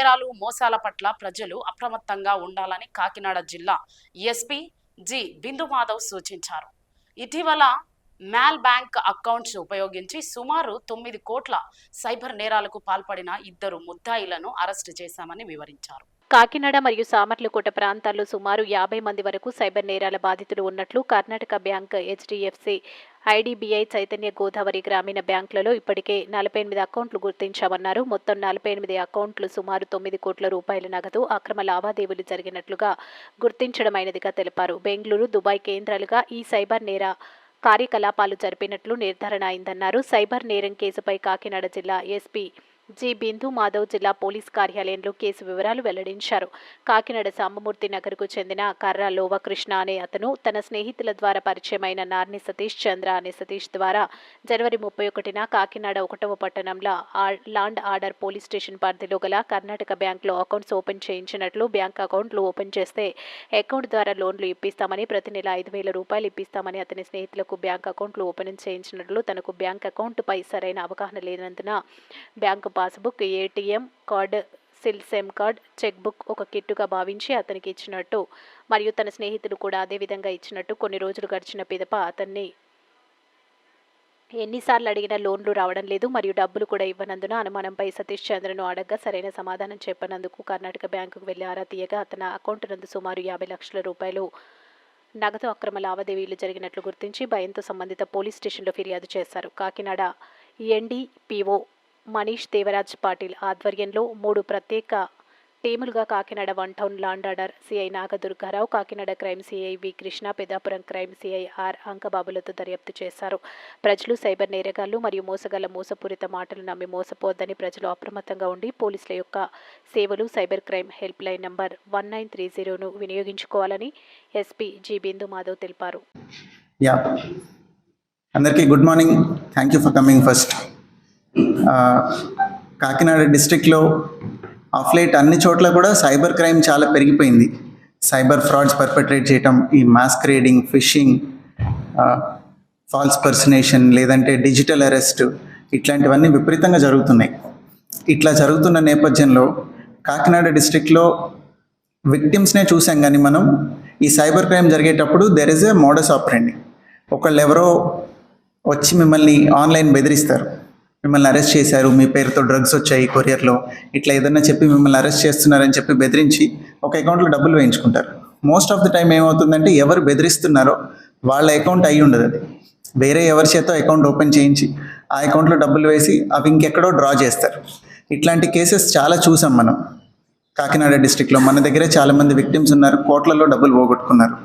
నేరాలు మోసాల పట్ల ప్రజలు అప్రమత్తంగా ఉండాలని కాకినాడ జిల్లా ఎస్పీ జి బిందు మాధవ్ సూచించారు. ఇటీవల మ్యాల్ బ్యాంక్ అకౌంట్స్ ఉపయోగించి సుమారు తొమ్మిది కోట్ల సైబర్ నేరాలకు పాల్పడిన ఇద్దరు ముద్దాయిలను అరెస్టు చేశామని వివరించారు. కాకినాడ మరియు సామర్లకోట ప్రాంతాల్లో సుమారు యాభై మంది వరకు సైబర్ నేరాల బాధితులు ఉన్నట్లు Karnataka bank HDFC IDBI Chaitanya Godavari Grameena బ్యాంకులలో ఇప్పటికే నలభై ఎనిమిది అకౌంట్లు గుర్తించామన్నారు. మొత్తం నలభై ఎనిమిది అకౌంట్లు సుమారు తొమ్మిది కోట్ల రూపాయల నగదు అక్రమ లావాదేవీలు జరిగినట్లుగా గుర్తించడమైనదిగా తెలిపారు. బెంగళూరు దుబాయ్ కేంద్రాలుగా ఈ సైబర్ నేర కార్యకలాపాలు జరిపినట్లు నిర్ధారణ అయిందన్నారు. సైబర్ నేరం కేసుపై కాకినాడ జిల్లా ఎస్పీ జి. బిందు మాధవ్ జిల్లా పోలీస్ కార్యాలయంలో కేసు వివరాలు వెల్లడించారు. కాకినాడ సాంబమూర్తి నగర్కు చెందిన కర్ర లోవకృష్ణ అనే అతను తన స్నేహితుల ద్వారా పరిచయమైన నార్ని సతీష్ చంద్ర అనే సతీష్ ద్వారా జనవరి ముప్పై ఒకటిన కాకినాడ ఒకటవ పట్టణంలో ఆ- లాండ్ ఆర్డర్ పోలీస్ స్టేషన్ పరిధిలో గల కర్ణాటక బ్యాంకులో అకౌంట్స్ ఓపెన్ చేయించినట్లు బ్యాంక్ అకౌంట్లు ఓపెన్ చేస్తే అకౌంట్ ద్వారా లోన్లు ఇప్పిస్తామని ప్రతి నెల ఐదు వేల రూపాయలు ఇప్పిస్తామని అతని స్నేహితులకు బ్యాంక్ అకౌంట్లు ఓపెన్ చేయించినట్లు తనకు బ్యాంక్ అకౌంట్పై సరైన అవగాహన లేనందున బ్యాంకు పాస్బుక్ ఏటీఎం కార్డు సిల్ సెమ్ కార్డ్ చెక్ బుక్ ఒక కిట్టుగా భావించి అతనికి ఇచ్చినట్టు మరియు తన స్నేహితులు కూడా అదే విధంగా ఇచ్చినట్టు కొన్ని రోజులు గడిచిన పిదప అతన్ని ఎన్నిసార్లు అడిగినా లోన్లు రావడం లేదు మరియు డబ్బులు కూడా ఇవ్వనందున అనుమానంపై సతీష్ చంద్రను అడగ్గా సరైన సమాధానం చెప్పనందుకు కర్ణాటక బ్యాంకుకు వెళ్ళి ఆరా తీయగా అతని అకౌంట్ నందు సుమారు యాభై లక్షల రూపాయలు నగదు అక్రమ లావాదేవీలు జరిగినట్లు గుర్తించి భయంతో సంబంధిత పోలీస్ స్టేషన్లో ఫిర్యాదు చేశారు. కాకినాడ ఎన్డీపీఓ మనీష్ దేవరాజ్ పాటిల్ ఆధ్వర్యంలో మూడు ప్రత్యేక టీములుగా Kakinada one town law and order CI Nagadurgarao Kakinada crime CI V Krishna Peddapuram crime CI R అంకబాబులతో దర్యాప్తు చేశారు. ప్రజలు సైబర్ నేరగాళ్ళు మరియు మోసగల మోసపూరిత మాటలు నమ్మి మోసపోవద్దని ప్రజలు అప్రమత్తంగా ఉండి పోలీసుల యొక్క సేవలు cyber crime help line number one nine three జీరోను వినియోగించుకోవాలని ఎస్పీ జి బిందు మాధవ్ తెలిపారు. అందరికీ good morning. Thank you for coming first Kakinada డిస్ట్రిక్ట్లో ఆఫ్ లేట్ అన్ని చోట్ల కూడా సైబర్ క్రైమ్ చాలా పెరిగిపోయింది. సైబర్ ఫ్రాడ్స్ పర్పెట్రేట్ చేయటం ఈ మాస్క్రేడింగ్ ఫిషింగ్ ఫాల్స్ పర్సనేషన్ లేదంటే డిజిటల్ అరెస్ట్ ఇట్లాంటివన్నీ విపరీతంగా జరుగుతున్నాయి. ఇట్లా జరుగుతున్న నేపథ్యంలో కాకినాడ డిస్ట్రిక్ట్లో విక్టిమ్స్నే చూసాం కానీ మనం ఈ సైబర్ క్రైమ్ జరిగేటప్పుడు there is a modus operandi ఒకళ్ళు ఎవరో వచ్చి మిమ్మల్ని ఆన్లైన్ బెదిరిస్తారు. మిమ్మల్ని అరెస్ట్ చేశారు మీ పేరుతో డ్రగ్స్ వచ్చాయి కొరియర్లో. ఇట్లా ఏదన్నా చెప్పి మిమ్మల్ని అరెస్ట్ చేస్తున్నారని చెప్పి బెదిరించి ఒక అకౌంట్లో డబ్బులు వేయించుకుంటారు. మోస్ట్ ఆఫ్ ద టైం ఏమవుతుందంటే ఎవరు బెదిరిస్తున్నారో వాళ్ళ అకౌంట్ అయి ఉండదు అది. వేరే ఎవరి చేత అకౌంట్ ఓపెన్ చేయించి ఆ అకౌంట్లో డబ్బులు వేసి అవి ఇంకెక్కడో డ్రా చేస్తారు. ఇట్లాంటి కేసెస్ చాలా చూసాం మనం. కాకినాడ డిస్టిక్లో మన దగ్గరే చాలామంది విక్టిమ్స్ ఉన్నారు కోట్లలో డబ్బులు పోగొట్టుకున్నారు.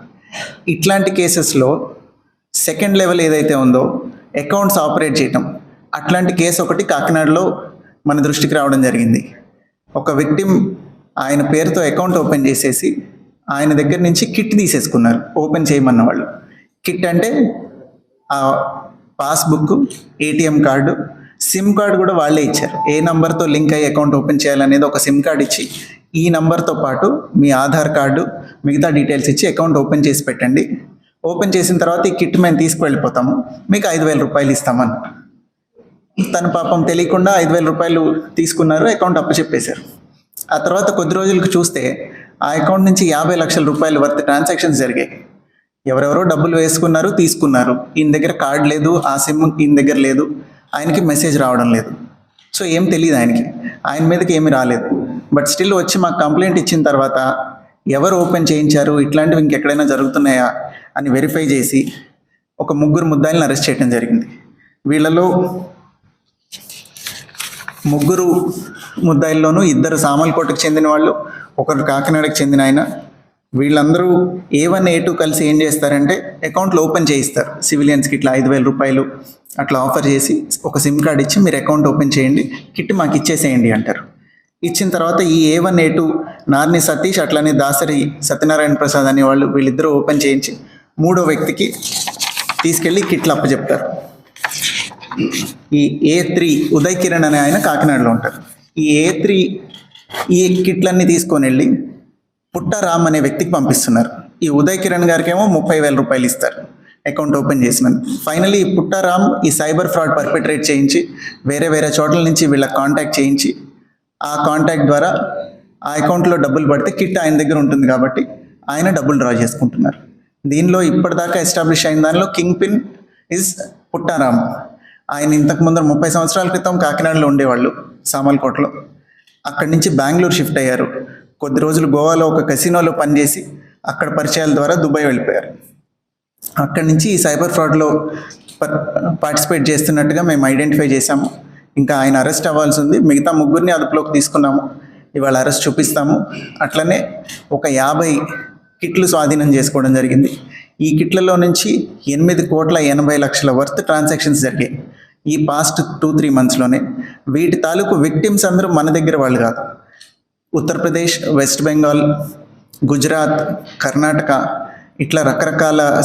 ఇట్లాంటి కేసెస్లో సెకండ్ లెవెల్ ఏదైతే ఉందో అకౌంట్స్ ఆపరేట్ చేయటం. అట్లాంటి కేసు ఒకటి కాకినాడలో మన దృష్టికి రావడం జరిగింది. ఒక విక్టిమ్ ఆయన పేరుతో అకౌంట్ ఓపెన్ చేసేసి ఆయన దగ్గర నుంచి కిట్ తీసేసుకున్నారు. ఓపెన్ చేయమన్న వాళ్ళు కిట్ అంటే ఆ passbook ATM card SIM card కూడా వాళ్ళే ఇచ్చారు. ఏ నంబర్తో లింక్ అయ్యి అకౌంట్ ఓపెన్ చేయాలనేది ఒక సిమ్ కార్డు ఇచ్చి ఈ నంబర్తో పాటు మీ ఆధార్ కార్డు మిగతా డీటెయిల్స్ ఇచ్చి అకౌంట్ ఓపెన్ చేసి పెట్టండి. ఓపెన్ చేసిన తర్వాత ఈ కిట్ మేము తీసుకువెళ్ళిపోతాము. మీకు ఐదు వేల రూపాయలు ఇస్తామని. తను పాపం తెలియకుండా ఐదు వేల రూపాయలు తీసుకున్నారు అకౌంట్ అప్పచెప్పేశారు ఆ తర్వాత కొద్ది రోజులకు చూస్తే ఆ అకౌంట్ నుంచి యాభై లక్షల రూపాయల వర్త్ ట్రాన్సాక్షన్స్ జరిగాయి. ఎవరెవరో డబ్బులు వేసుకున్నారు తీసుకున్నారు. ఈయన దగ్గర కార్డ్ లేదు ఆ సిమ్ ఈయన దగ్గర లేదు ఆయనకి మెసేజ్ రావడం లేదు. సో ఏం తెలియదు ఆయనకి. ఆయన మీదకి ఏమి రాలేదు. బట్ స్టిల్ వచ్చి మాకు కంప్లైంట్ ఇచ్చిన తర్వాత ఎవరు ఓపెన్ చేయించారు ఇట్లాంటివి ఇంకెక్కడైనా జరుగుతున్నాయా అని వెరిఫై చేసి ఒక ముగ్గురు ముద్దాయిలను అరెస్ట్ చేయడం జరిగింది. వీళ్ళలో ముగ్గురు ముద్దాయిల్లోనూ ఇద్దరు సామల్కోటకు చెందిన వాళ్ళు ఒకరు కాకినాడకు చెందిన ఆయన. వీళ్ళందరూ ఏ వన్ ఏ టూ కలిసి ఏం చేస్తారంటే అకౌంట్లు ఓపెన్ చేయిస్తారు. సివిలియన్స్కి ఇట్లా ఐదు వేల రూపాయలు అట్లా ఆఫర్ చేసి ఒక సిమ్ కార్డ్ ఇచ్చి మీరు అకౌంట్ ఓపెన్ చేయండి కిట్ మాకు ఇచ్చేసేయండి అంటారు. ఇచ్చిన తర్వాత ఈ A one A two Narni Satish అట్లనే దాసరి సత్యనారాయణ ప్రసాద్ అనే వాళ్ళు వీళ్ళిద్దరూ ఓపెన్ చేయించి మూడో వ్యక్తికి తీసుకెళ్ళి కిట్లు అప్పచెప్తారు. ఈ ఏ త్రీ ఉదయ్ కిరణ్ అనే ఆయన కాకినాడలో ఉంటారు. ఈ ఏ త్రీ ఈ కిట్లన్నీ తీసుకొని వెళ్ళి పుట్టారామ్ అనే వ్యక్తికి పంపిస్తున్నారు. ఈ ఉదయ్ కిరణ్ గారికి ఏమో ముప్పై వేల రూపాయలు ఇస్తారు అకౌంట్ ఓపెన్ చేసిన ఫైనలీ ఈ పుట్టారామ్ ఈ సైబర్ ఫ్రాడ్ పర్పెట్రేట్ చేయించి వేరే వేరే చోట్ల నుంచి వీళ్ళ కాంటాక్ట్ చేయించి ఆ కాంటాక్ట్ ద్వారా ఆ అకౌంట్లో డబ్బులు పడితే కిట్ ఆయన దగ్గర ఉంటుంది కాబట్టి ఆయన డబ్బులు డ్రా చేసుకుంటున్నారు. దీనిలో ఇప్పటిదాకా ఎస్టాబ్లిష్ అయిన దానిలో కింగ్ పిన్ ఇస్ పుట్టారామ్. ఆయన ఇంతకు ముందు ముప్పై సంవత్సరాల క్రితం కాకినాడలో ఉండేవాళ్ళు సామల్కోటలో. అక్కడి నుంచి బెంగళూరు షిఫ్ట్ అయ్యారు. కొద్ది రోజులు గోవాలో ఒక కసినోలో పనిచేసి అక్కడ పరిచయాల ద్వారా దుబాయ్ వెళ్ళిపోయారు. అక్కడి నుంచి ఈ సైబర్ ఫ్రాడ్లో పార్టిసిపేట్ చేస్తున్నట్టుగా మేము ఐడెంటిఫై చేశాము. ఇంకా ఆయన అరెస్ట్ అవ్వాల్సి ఉంది. మిగతా ముగ్గురిని అదుపులోకి తీసుకున్నాము. ఇవాళ అరెస్ట్ చూపిస్తాము. అట్లనే ఒక యాభై కిట్లు స్వాధీనం చేసుకోవడం జరిగింది. ఈ కిట్లలో నుంచి ఎనిమిది కోట్ల ఎనభై లక్షల వర్త్ ట్రాన్సాక్షన్స్ జరిగాయి. ఈ పాస్ట్ టూ త్రీ మంత్స్లోనే వీటి తాలూకు విక్టిమ్స్ అందరూ మన దగ్గర వాళ్ళు కాదు. ఉత్తరప్రదేశ్ వెస్ట్ బెంగాల్ గుజరాత్ కర్ణాటక ఇట్లా రకరకాల